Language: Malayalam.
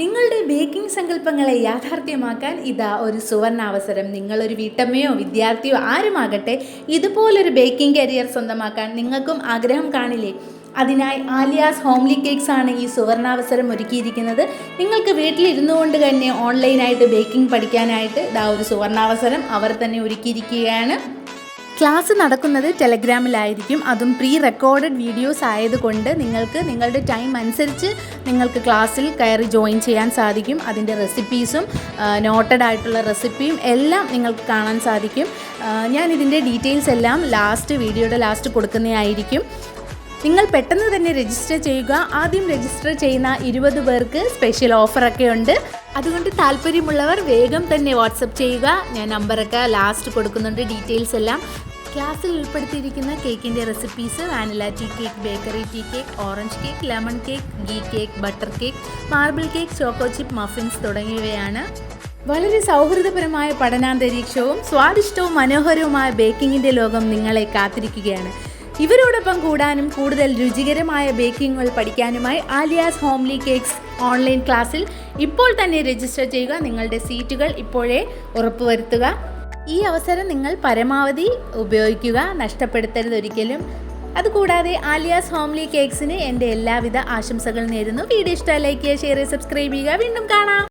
നിങ്ങളുടെ ബേക്കിംഗ് സങ്കല്പങ്ങളെ യാഥാർത്ഥ്യമാക്കാൻ ഇതാ ഒരു സുവർണാവസരം. നിങ്ങളൊരു വീട്ടമ്മയോ വിദ്യാർത്ഥിയോ ആരുമാകട്ടെ ഇതുപോലൊരു ബേക്കിംഗ് കരിയർ സ്വന്തമാക്കാൻ നിങ്ങൾക്കും ആഗ്രഹം കാണില്ലേ? അതിനായി ആലിയാസ് ഹോംലി കേക്ക്സ് ആണ് ഈ സുവർണാവസരം ഒരുക്കിയിരിക്കുന്നത്. നിങ്ങൾക്ക് വീട്ടിലിരുന്നു കൊണ്ട് തന്നെ ഓൺലൈനായിട്ട് ബേക്കിംഗ് പഠിക്കാനായിട്ട് ഇതാ ഒരു സുവർണാവസരം അവർ തന്നെ ഒരുക്കിയിരിക്കുകയാണ്. ക്ലാസ് നടക്കുന്നത് ടെലഗ്രാമിലായിരിക്കും. അതും പ്രീ റെക്കോർഡഡ് വീഡിയോസ് ആയതുകൊണ്ട് നിങ്ങൾക്ക് നിങ്ങളുടെ ടൈം അനുസരിച്ച് നിങ്ങൾക്ക് ക്ലാസ്സിൽ കയറി ജോയിൻ ചെയ്യാൻ സാധിക്കും. അതിന്റെ റെസിപ്പീസും നോട്ടഡ് ആയിട്ടുള്ള റെസിപ്പിയും എല്ലാം നിങ്ങൾക്ക് കാണാൻ സാധിക്കും. ഞാൻ ഇതിന്റെ ഡീറ്റെയിൽസ് എല്ലാം ലാസ്റ്റ് വീഡിയോയുടെ ലാസ്റ്റ് കൊടുക്കുന്നതായിരിക്കും നിങ്ങൾ പെട്ടെന്ന് തന്നെ രജിസ്റ്റർ ചെയ്യുക. ആദ്യം രജിസ്റ്റർ ചെയ്യുന്ന ഇരുപത് പേർക്ക് സ്പെഷ്യൽ ഓഫറൊക്കെ ഉണ്ട്. അതുകൊണ്ട് താല്പര്യമുള്ളവർ വേഗം തന്നെ വാട്സപ്പ് ചെയ്യുക. ഞാൻ നമ്പറൊക്കെ ലാസ്റ്റ് കൊടുക്കുന്നുണ്ട്. ഡീറ്റെയിൽസ് എല്ലാം ക്ലാസ്സിൽ ഉൾപ്പെടുത്തിയിരിക്കുന്ന കേക്കിന്റെ recipes vanilla tea cake bakery tea cake orange cake lemon cake ghee cake butter cake marble cake choco chip muffins തുടങ്ങിയവയാണ്. വളരെ സൗഹൃദപരമായ പഠനാന്തരീക്ഷവും സ്വാദിഷ്ടവും മനോഹരവുമായ ബേക്കിങ്ങിന്റെ ലോകം നിങ്ങളെ കാത്തിരിക്കുകയാണ്. ഇവരോടൊപ്പം കൂടാനും കൂടുതൽ രുചികരമായ ബേക്കിങ്ങുകൾ പഠിക്കാനുമായി ആലിയാസ് ഹോംലി കേക്ക്സ് ഓൺലൈൻ ക്ലാസ്സിൽ ഇപ്പോൾ തന്നെ രജിസ്റ്റർ ചെയ്യുക. നിങ്ങളുടെ സീറ്റുകൾ ഇപ്പോഴേ ഉറപ്പുവരുത്തുക. ഈ അവസരം നിങ്ങൾ പരമാവധി ഉപയോഗിക്കുക നഷ്ടപ്പെടുത്തരുത് ഒരിക്കലും. അതുകൂടാതെ ആലിയാസ് ഹോംലി കേക്ക്സിന് എന്റെ എല്ലാവിധ ആശംസകൾ നേരുന്നു. വീഡിയോ ഇഷ്ടമായി ലൈക്ക് ചെയ്യുക ഷെയർ ചെയ്യുക. സബ്സ്ക്രൈബ് ചെയ്യുക. വീണ്ടും കാണാം.